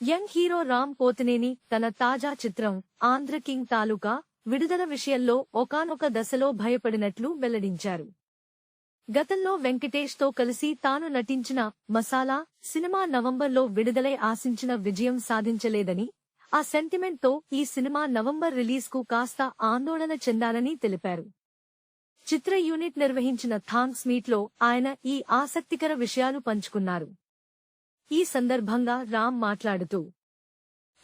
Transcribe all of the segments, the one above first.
Young hero Ram Pothineni తన తాజా చిత్రం ఆంధ్ర కింగ్ తాలూకా విడుదల విషయంలో ఒకానొక దశలో భయపడినట్లు వెల్లడించారు. గతంలో వెంకటేష్తో కలిసి తాను నటించిన మసాలా సినిమా నవంబర్లో విడుదలై ఆశించిన విజయం సాధించలేదని ఆ సెంటిమెంట్తో ఈ సినిమా నవంబర్ రిలీజ్కు కాస్త ఆందోళన చెందాలని తెలిపారు. చిత్ర యూనిట్ నిర్వహించిన థాంక్స్ మీట్లో ఆయన ఈ ఆసక్తికర విషయాలు పంచుకున్నారు. ఈ సందర్భంగా రామ్ మాట్లాడుతూ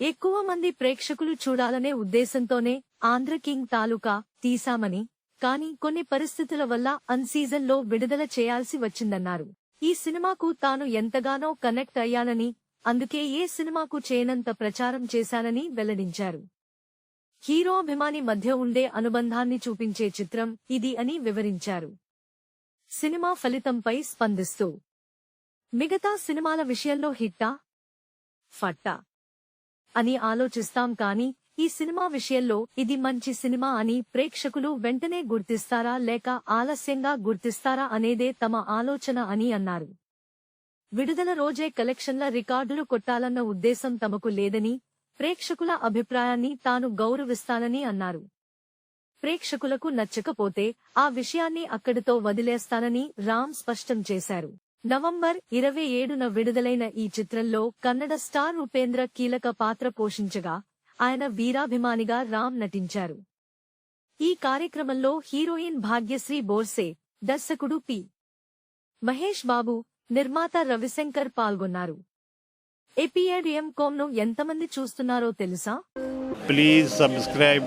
ఎక్కువ మంది ప్రేక్షకులు చూడాలనే ఉద్దేశంతోనే ఆంధ్ర కింగ్ తాలూకా తీశామని కానీ కొన్ని పరిస్థితుల వల్ల అన్ విడుదల చేయాల్సి వచ్చిందన్నారు. ఈ సినిమాకు తాను ఎంతగానో కనెక్ట్ అయ్యానని అందుకే ఏ సినిమాకు చేయనంత ప్రచారం చేశానని వెల్లడించారు. హీరో అభిమాని మధ్య ఉండే అనుబంధాన్ని చూపించే చిత్రం ఇది అని వివరించారు. సినిమా ఫలితంపై స్పందిస్తూ మిగతా సినిమాల విషయంలో హిట్టా? ఫట్టా. అని ఆలోచిస్తాం కానీ ఈ సినిమా విషయంలో ఇది మంచి సినిమా అని ప్రేక్షకులు వెంటనే గుర్తిస్తారా లేక ఆలస్యంగా గుర్తిస్తారా అనేదే తమ ఆలోచన అని అన్నారు. విడుదల రోజే కలెక్షన్ల రికార్డులు కొట్టాలన్న ఉద్దేశం తమకు లేదని ప్రేక్షకుల అభిప్రాయాన్ని తాను గౌరవిస్తానని అన్నారు. ప్రేక్షకులకు నచ్చకపోతే ఆ విషయాన్ని అక్కడితో వదిలేస్తానని రామ్ స్పష్టం చేశారు. నవంబర్ ఇరవై ఏడున విడుదలైన ఈ చిత్రంలో కన్నడ స్టార్ ఉపేంద్ర కీలక పాత్ర పోషించగా ఆయన వీరాభిమానిగా రామ్ నటించారు. ఈ కార్యక్రమంలో హీరోయిన్ భాగ్యశ్రీ బోర్సే దర్శకుడు పి. మహేష్ బాబు నిర్మాత రవిశంకర్ పాల్గొన్నారు. ఏపీఎడిఎం కోమ్ను ఎంతమంది చూస్తున్నారో తెలుసా? Please subscribe